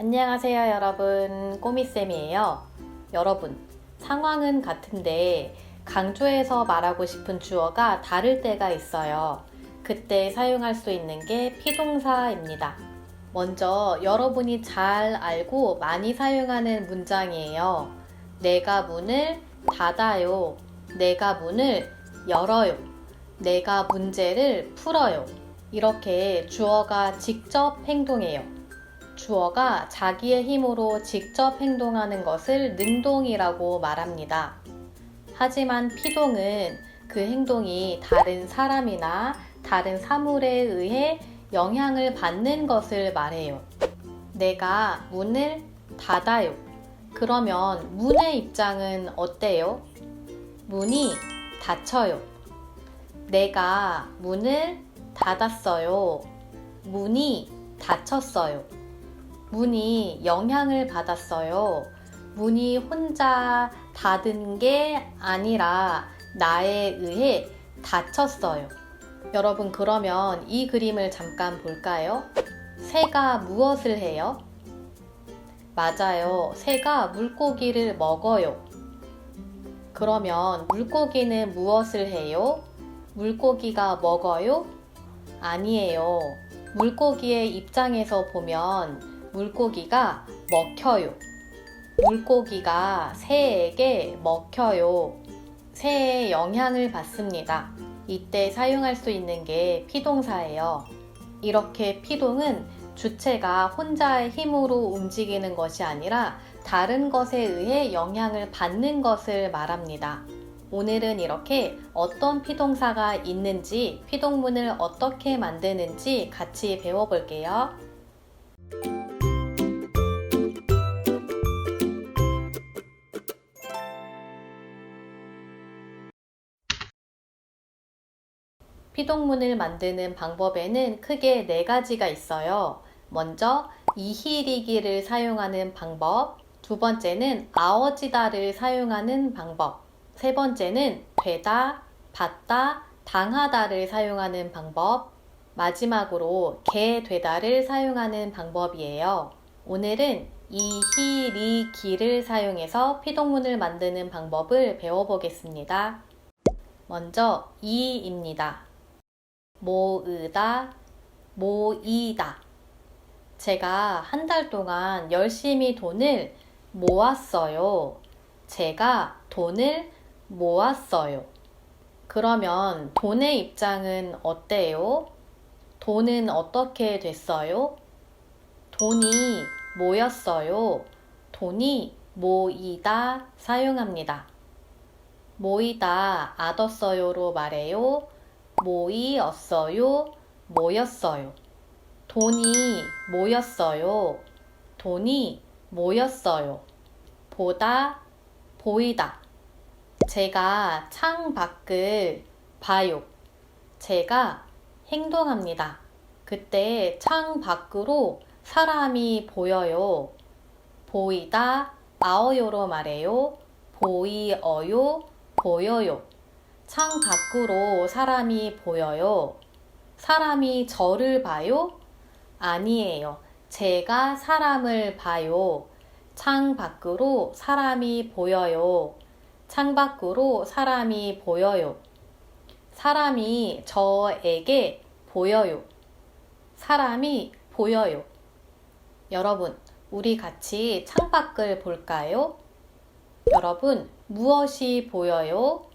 안녕하세요, 여러분. 꼬미쌤이에요. 여러분, 상황은 같은데 강조해서 말하고 싶은 주어가 다를 때가 있어요. 그때 사용할 수 있는 게 피동사입니다. 먼저 여러분이 잘 알고 많이 사용하는 문장이에요. 내가 문을 닫아요. 내가 문을 열어요. 내가 문제를 풀어요. 이렇게 주어가 직접 행동해요. 주어가 자기의 힘으로 직접 행동하는 것을 능동이라고 말합니다. 하지만 피동은 그 행동이 다른 사람이나 다른 사물에 의해 영향을 받는 것을 말해요. 내가 문을 닫아요. 그러면 문의 입장은 어때요? 문이 닫혀요. 내가 문을 닫았어요. 문이 닫혔어요. 문이 영향을 받았어요. 문이 혼자 닫은 게 아니라 나에 의해 닫혔어요. 여러분, 그러면 이 그림을 잠깐 볼까요? 새가 무엇을 해요? 맞아요. 새가 물고기를 먹어요. 그러면 물고기는 무엇을 해요? 물고기가 먹어요? 아니에요. 물고기의 입장에서 보면 물고기가 먹혀요. 물고기가 새에게 먹혀요. 새에 영향을 받습니다. 이때 사용할 수 있는 게 피동사예요. 이렇게 피동은 주체가 혼자의 힘으로 움직이는 것이 아니라 다른 것에 의해 영향을 받는 것을 말합니다. 오늘은 이렇게 어떤 피동사가 있는지 피동문을 어떻게 만드는지 같이 배워볼게요. 피동문을 만드는 방법에는 크게 네 가지가 있어요. 먼저 이히리기를 사용하는 방법, 두 번째는 아어지다를 사용하는 방법, 세 번째는 되다, 받다, 당하다를 사용하는 방법, 마지막으로 개 되다를 사용하는 방법이에요. 오늘은 이히리기를 사용해서 피동문을 만드는 방법을 배워보겠습니다. 먼저 이입니다. 모으다, 모이다. 제가 한 달 동안 열심히 돈을 모았어요. 제가 돈을 모았어요. 그러면 돈의 입장은 어때요? 돈은 어떻게 됐어요? 돈이 모였어요. 돈이 모이다 사용합니다. 모이다 아뒀어요로 말해요. 모이었어요. 모였어요. 돈이 모였어요. 돈이 모였어요. 보다, 보이다. 제가 창 밖을 봐요. 제가 행동합니다. 그때 창 밖으로 사람이 보여요. 보이다, 아어요로 말해요. 보이어요, 보여요. 창 밖으로 사람이 보여요. 사람이 저를 봐요? 아니에요. 제가 사람을 봐요. 창 밖으로 사람이 보여요. 창 밖으로 사람이 보여요. 사람이 저에게 보여요. 사람이 보여요. 여러분, 우리 같이 창밖을 볼까요? 여러분, 무엇이 보여요?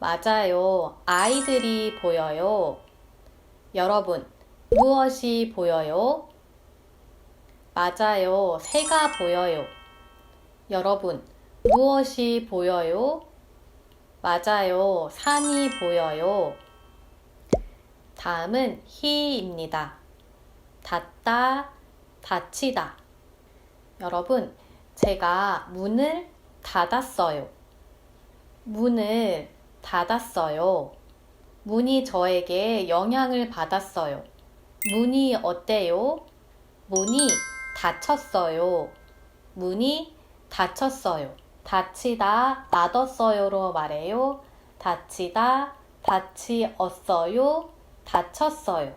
맞아요. 아이들이 보여요. 여러분, 무엇이 보여요? 맞아요. 새가 보여요. 여러분, 무엇이 보여요? 맞아요. 산이 보여요. 다음은 히입니다. 닫다, 닫히다. 여러분, 제가 문을 닫았어요. 문을 닫았어요. 문이 저에게 영향을 받았어요. 문이 어때요? 문이 닫혔어요. 문이 닫혔어요. 닫히다, 닫았어요로 말해요. 닫히다, 닫히었어요, 닫혔어요.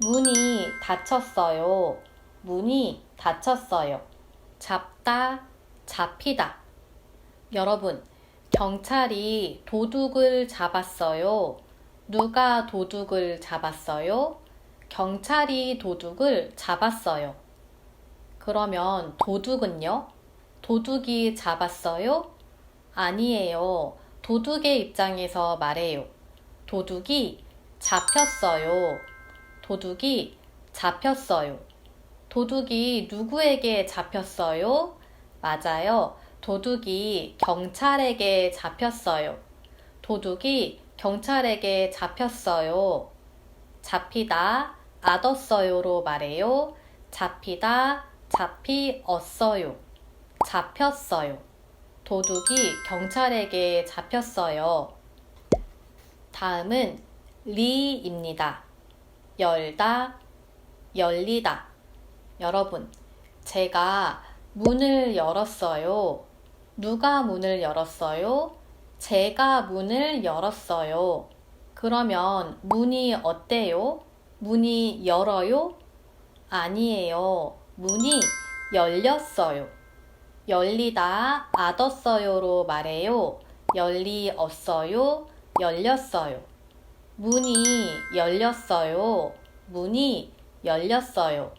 문이 닫혔어요. 문이 닫혔어요. 잡다, 잡히다. 여러분, 경찰이 도둑을 잡았어요. 누가 도둑을 잡았어요? 경찰이 도둑을 잡았어요. 그러면 도둑은요? 도둑이 잡았어요? 아니에요. 도둑의 입장에서 말해요. 도둑이 잡혔어요. 도둑이 잡혔어요. 도둑이 누구에게 잡혔어요? 맞아요. 도둑이 경찰에게 잡혔어요. 도둑이 경찰에게 잡혔어요. 잡히다, ad었어요로 말해요. 잡히다, 잡히었어요. 잡혔어요. 도둑이 경찰에게 잡혔어요. 다음은 리입니다. 열다, 열리다. 여러분, 제가 문을 열었어요. 누가 문을 열었어요? 제가 문을 열었어요. 그러면 문이 어때요? 문이 열어요? 아니에요. 문이 열렸어요. 열리다, ad었어요로 말해요. 열리었어요, 열렸어요. 문이 열렸어요. 문이 열렸어요.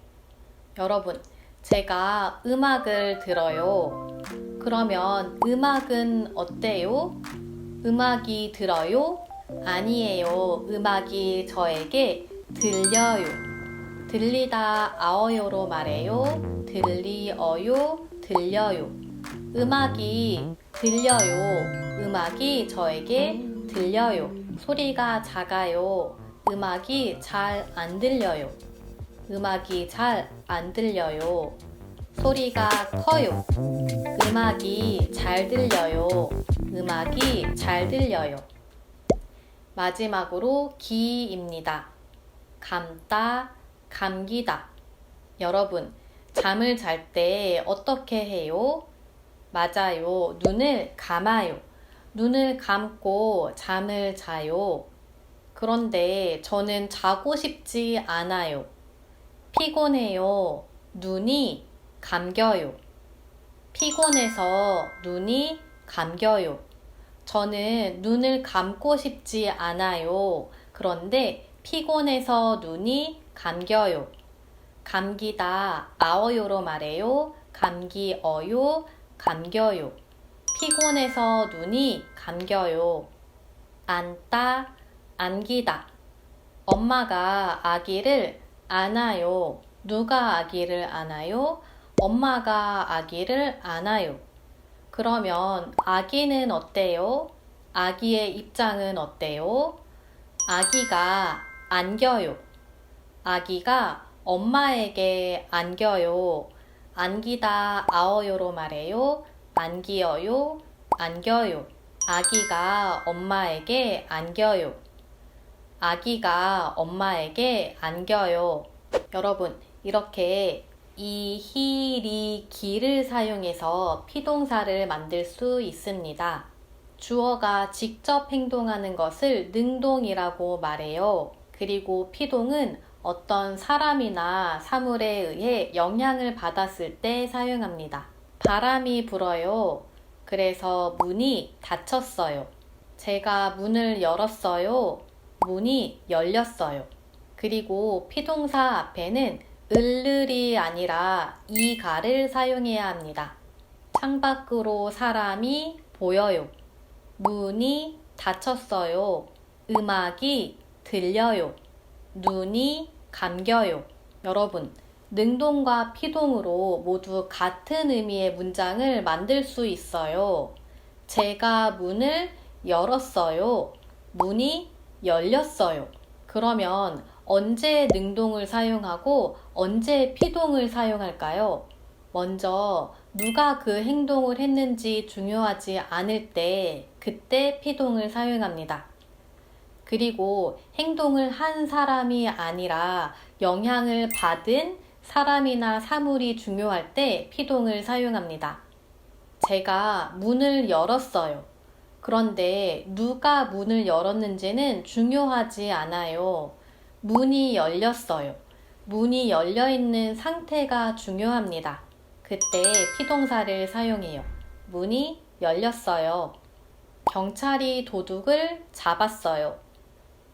여러분, 제가 음악을 들어요. 그러면 음악은 어때요? 음악이 들어요? 아니에요. 음악이 저에게 들려요. 들리다 아어요로 말해요. 들리어요, 들려요. 음악이 들려요. 음악이 저에게 들려요. 소리가 작아요. 음악이 잘 안 들려요. 음악이 잘 안 들려요. 소리가 커요. 음악이 잘 들려요. 음악이 잘 들려요. 마지막으로 기입니다. 감다, 감기다. 여러분, 잠을 잘 때 어떻게 해요? 맞아요. 눈을 감아요. 눈을 감고 잠을 자요. 그런데 저는 자고 싶지 않아요. 피곤해요. 눈이 감겨요. 피곤해서 눈이 감겨요. 저는 눈을 감고 싶지 않아요. 그런데 피곤해서 눈이 감겨요. 감기다, 아어요로 말해요. 감기어요, 감겨요. 피곤해서 눈이 감겨요. 안다, 안기다. 엄마가 아기를 안아요. 누가 아기를 안아요? 엄마가 아기를 안아요. 그러면 아기는 어때요? 아기의 입장은 어때요? 아기가 안겨요. 아기가 엄마에게 안겨요. 안기다 아어요로 말해요. 안기어요. 안겨요. 아기가 엄마에게 안겨요. 아기가 엄마에게 안겨요. 여러분, 이렇게 이, 히, 리, 기를 사용해서 피동사를 만들 수 있습니다. 주어가 직접 행동하는 것을 능동이라고 말해요. 그리고 피동은 어떤 사람이나 사물에 의해 영향을 받았을 때 사용합니다. 바람이 불어요. 그래서 문이 닫혔어요. 제가 문을 열었어요. 문이 열렸어요. 그리고 피동사 앞에는 을을이 아니라 이가를 사용해야 합니다. 창밖으로 사람이 보여요. 문이 닫혔어요. 음악이 들려요. 눈이 감겨요. 여러분, 능동과 피동으로 모두 같은 의미의 문장을 만들 수 있어요. 제가 문을 열었어요. 문이 열렸어요. 그러면 언제 능동을 사용하고 언제 피동을 사용할까요? 먼저 누가 그 행동을 했는지 중요하지 않을 때 그때 피동을 사용합니다. 그리고 행동을 한 사람이 아니라 영향을 받은 사람이나 사물이 중요할 때 피동을 사용합니다. 제가 문을 열었어요. 그런데 누가 문을 열었는지는 중요하지 않아요. 문이 열렸어요. 문이 열려 있는 상태가 중요합니다. 그때 피동사를 사용해요. 문이 열렸어요. 경찰이 도둑을 잡았어요.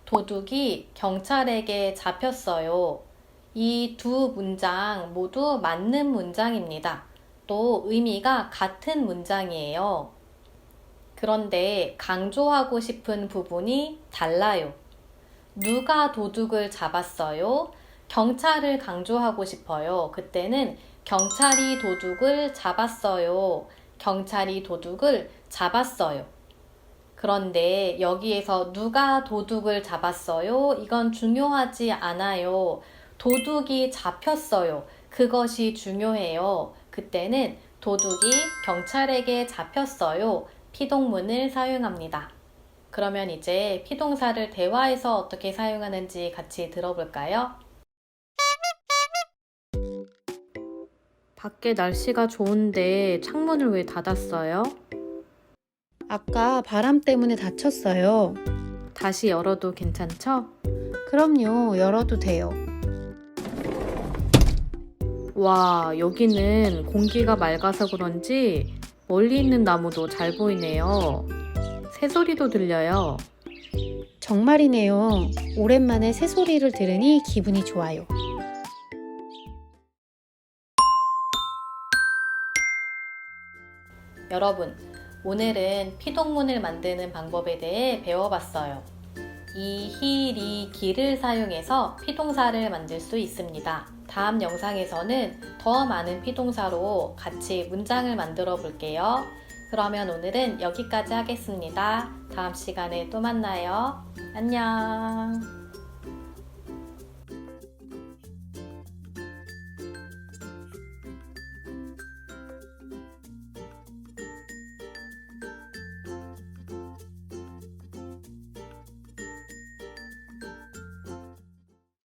도둑이 경찰에게 잡혔어요. 이 두 문장 모두 맞는 문장입니다. 또 의미가 같은 문장이에요. 그런데 강조하고 싶은 부분이 달라요. 누가 도둑을 잡았어요? 경찰을 강조하고 싶어요. 그때는 경찰이 도둑을 잡았어요. 경찰이 도둑을 잡았어요. 그런데 여기에서 누가 도둑을 잡았어요? 이건 중요하지 않아요. 도둑이 잡혔어요. 그것이 중요해요. 그때는 도둑이 경찰에게 잡혔어요. 피동문을 사용합니다. 그러면 이제 피동사를 대화에서 어떻게 사용하는지 같이 들어볼까요? 밖에 날씨가 좋은데 창문을 왜 닫았어요? 아까 바람 때문에 다쳤어요. 다시 열어도 괜찮죠? 그럼요, 열어도 돼요. 와, 여기는 공기가 맑아서 그런지 멀리 있는 나무도 잘 보이네요. 새소리도 들려요. 정말이네요. 오랜만에 새소리를 들으니 기분이 좋아요. 여러분, 오늘은 피동문을 만드는 방법에 대해 배워봤어요. 이, 히, 리, 기를 사용해서 피동사를 만들 수 있습니다. 다음 영상에서는 더 많은 피동사로 같이 문장을 만들어 볼게요. 그러면 오늘은 여기까지 하겠습니다. 다음 시간에 또 만나요. 안녕.